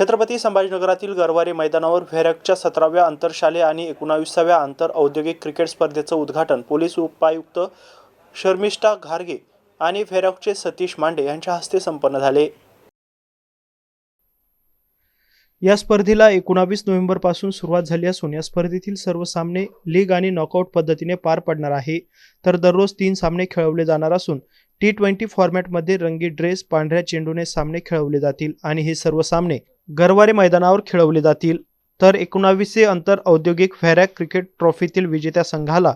छत्रपती संभाजीनगरातील गरवारे मैदानावर व्हेरॅकच्या सतराव्या आंतरशालेय आणि एकोणावीसाव्या आंतर औद्योगिक क्रिकेट स्पर्धेचं उद्घाटन पोलीस उपायुक्त शर्मिष्ठा घारगे आणि व्हेरॅकचे सतीश मांडे यांच्या हस्ते संपन्न झाले. या स्पर्धेला एकोणावीस नोव्हेंबरपासून सुरुवात झाली असून या स्पर्धेतील सर्व सामने लीग आणि नॉकआउट पद्धतीने पार पडणार आहे. तर दररोज तीन सामने खेळवले जाणार असून टी ट्वेंटी फॉर्मॅटमध्ये रंगीत ड्रेस पांढऱ्या चेंडूने सामने खेळवले जातील आणि हे सर्व सामने गरवारे मैदानावर खेळवले जातील. तर एकोणावीसशे अंतर औद्योगिक व्हॅरॅक क्रिकेट ट्रॉफीतील विजेत्या संघाला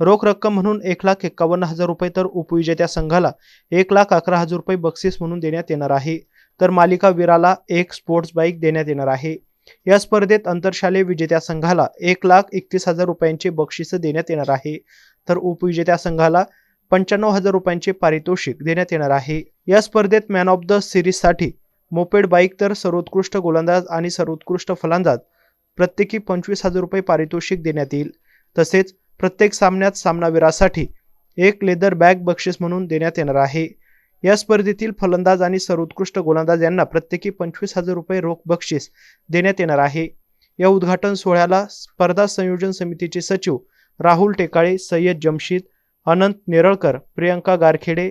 रोख रक्कम म्हणून एक लाख एक्कावन्न हजार रुपये तर उपविजेत्या संघाला एक लाख अकरा हजार रुपये बक्षीस म्हणून देण्यात येणार आहे. तर मालिका वीराला एक स्पोर्ट्स बाईक देण्यात येणार आहे. या स्पर्धेत आंतरशालेय विजेत्या संघाला एक लाख एकतीस हजार रुपयांचे बक्षीस देण्यात येणार आहे. तर उपविजेत्या संघाला पंच्याण्णव हजार रुपयांचे पारितोषिक देण्यात येणार आहे. या स्पर्धेत मॅन ऑफ द सिरीजसाठी मोपेड बाईक तर सर्वोत्कृष्ट गोलंदाज आणि सर्वोत्कृष्ट फलंदाज. प्रत्येकी पंचवीस हजार रुपये पारितोषिक देण्यात येईल. तसेच प्रत्येक सामन्यात सामनावीरासाठी एक लेदर बॅग बक्षीस म्हणून देण्यात येणार आहे. या स्पर्धेतील फलंदाज आणि सर्वोत्कृष्ट गोलंदाज यांना प्रत्येकी पंचवीस हजार रुपये रोख बक्षीस देण्यात येणार आहे. या उद्घाटन सोहळ्याला स्पर्धा संयोजन समितीचे सचिव राहुल टेकाळे सय्यद जमशीद अनंत नेरळकर प्रियंका गारखेडे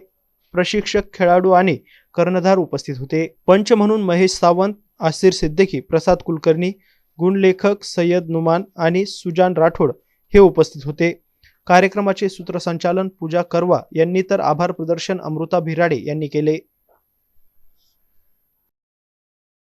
प्रशिक्षक खेळाडू आणि कर्णधार उपस्थित होते. पंच म्हणून महेश सावंत आसिर सिद्दीकी प्रसाद कुलकर्णी गुणलेखक सय्यद नुमान आणि सुजान राठोड हे उपस्थित होते. कार्यक्रमाचे सूत्रसंचालन पूजा करवा यांनी तर आभार प्रदर्शन अमृता भिराडे यांनी केले.